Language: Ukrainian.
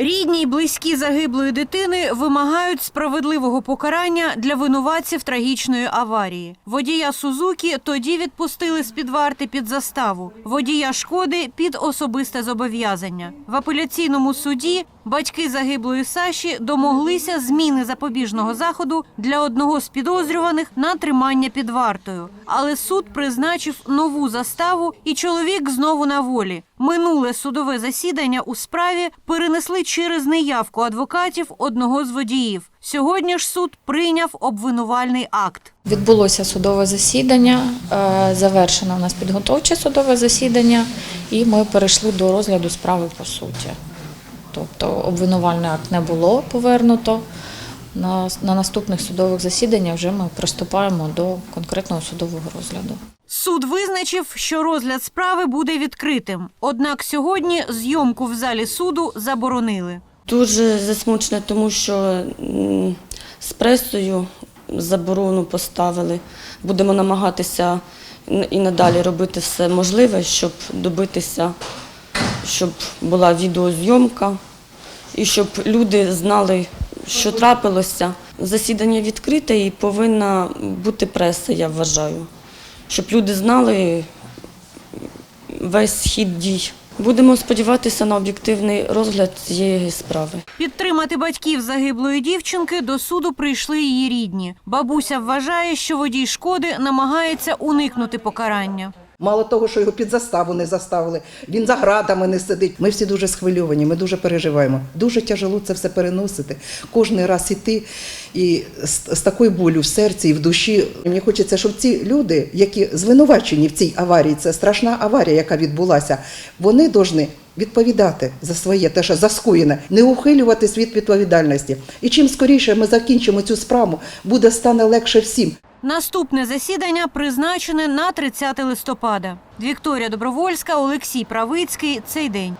Рідні й близькі загиблої дитини вимагають справедливого покарання для винуватців трагічної аварії. Водія Сузукі тоді відпустили з під варти під заставу. Водія шкоди під особисте зобов'язання. В апеляційному суді батьки загиблої Саші домоглися зміни запобіжного заходу для одного з підозрюваних на тримання під вартою. Але суд призначив нову заставу, і чоловік знову на волі. Минуле судове засідання у справі перенесли через неявку адвокатів одного з водіїв. Сьогодні ж суд прийняв обвинувальний акт. Відбулося судове засідання, е, завершено у нас підготовче судове засідання, і ми перейшли до розгляду справи по суті. Тобто обвинувальний акт не було повернуто. На, на наступних судових засіданнях вже ми приступаємо до конкретного судового розгляду. Суд визначив, що розгляд справи буде відкритим. Однак сьогодні зйомку в залі суду заборонили. Дуже засмучена, тому що з пресою заборону поставили. Будемо намагатися і надалі робити все можливе, щоб добитися, щоб була відеозйомка і щоб люди знали, що трапилося. Засідання відкрите і повинна бути преса, я вважаю, щоб люди знали весь хід дій. Будемо сподіватися на об'єктивний розгляд цієї справи. Підтримати батьків загиблої дівчинки до суду прийшли її рідні. Бабуся вважає, що водій шкоди намагається уникнути покарання. Мало того, що його під заставу не заставили, він за градами не сидить. Ми всі дуже схвильовані, ми дуже переживаємо. Дуже тяжело це все переносити. Кожний раз іти і з, з такою болю в серці і в душі. Мені хочеться, щоб ці люди, які звинувачені в цій аварії, це страшна аварія, яка відбулася, вони повинні відповідати за своє, те, що за скоєне, не ухилюватись від відповідальності. І чим скоріше ми закінчимо цю справу, буде стане легше всім. Наступне засідання призначене на 30 листопада. Вікторія Добровольська, Олексій Правицький. Цей день.